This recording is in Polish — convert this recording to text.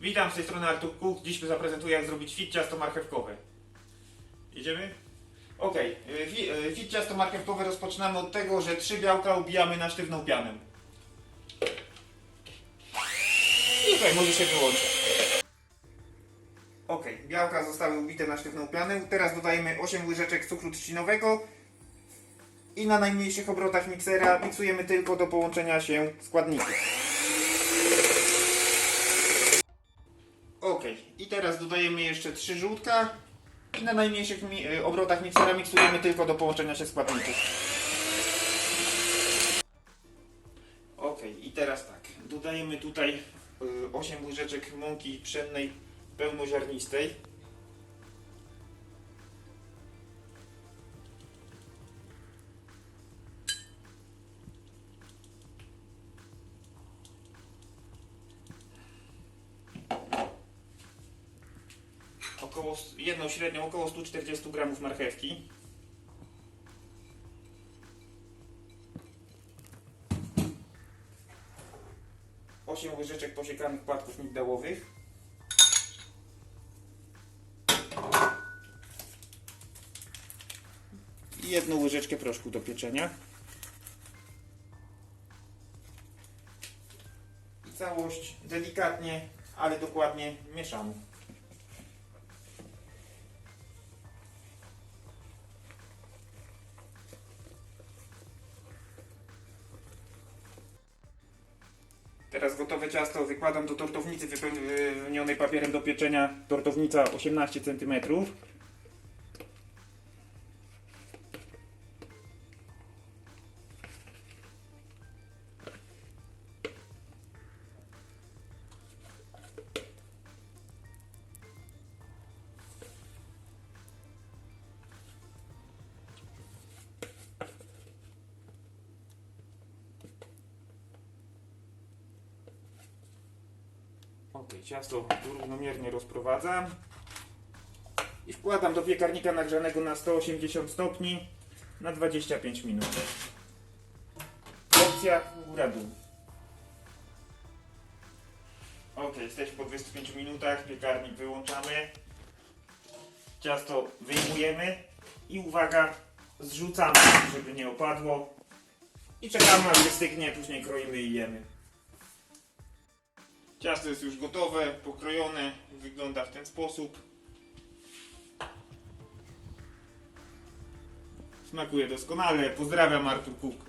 Witam z tej strony Artur Cook. Dziś zaprezentuję jak zrobić fit ciasto marchewkowe. Jedziemy? Ok, y, fit ciasto marchewkowe rozpoczynamy od tego, że trzy białka ubijamy na sztywną pianę. I okej, może się wyłączyć. Ok, białka zostały ubite na sztywną pianę. Teraz dodajemy 8 łyżeczek cukru trzcinowego i na najmniejszych obrotach miksera miksujemy tylko do połączenia się składników. Teraz dodajemy jeszcze 3 żółtka i na najmniejszych y, obrotach miksera miksujemy tylko do połączenia się składników. Ok, i teraz tak, dodajemy tutaj y, 8 łyżeczek mąki pszennej pełnoziarnistej. Około, jedną średnią około 140 gramów marchewki. Osiem łyżeczek posiekanych płatków migdałowych. I jedną łyżeczkę proszku do pieczenia. Całość delikatnie, ale dokładnie mieszamy. Teraz gotowe ciasto wykładam do tortownicy wypełnionej papierem do pieczenia. Tortownica 18 cm. Ok, ciasto równomiernie rozprowadzam i wkładam do piekarnika nagrzanego na 180 stopni na 25 minut. Opcja góra-dół. Ok, jesteśmy po 25 minutach, piekarnik wyłączamy. Ciasto wyjmujemy i uwaga, zrzucamy, żeby nie opadło. I czekamy aż wystygnie, później kroimy i jemy. Ciasto jest już gotowe, pokrojone, wygląda w ten sposób. Smakuje doskonale. Pozdrawiam Artur Cook.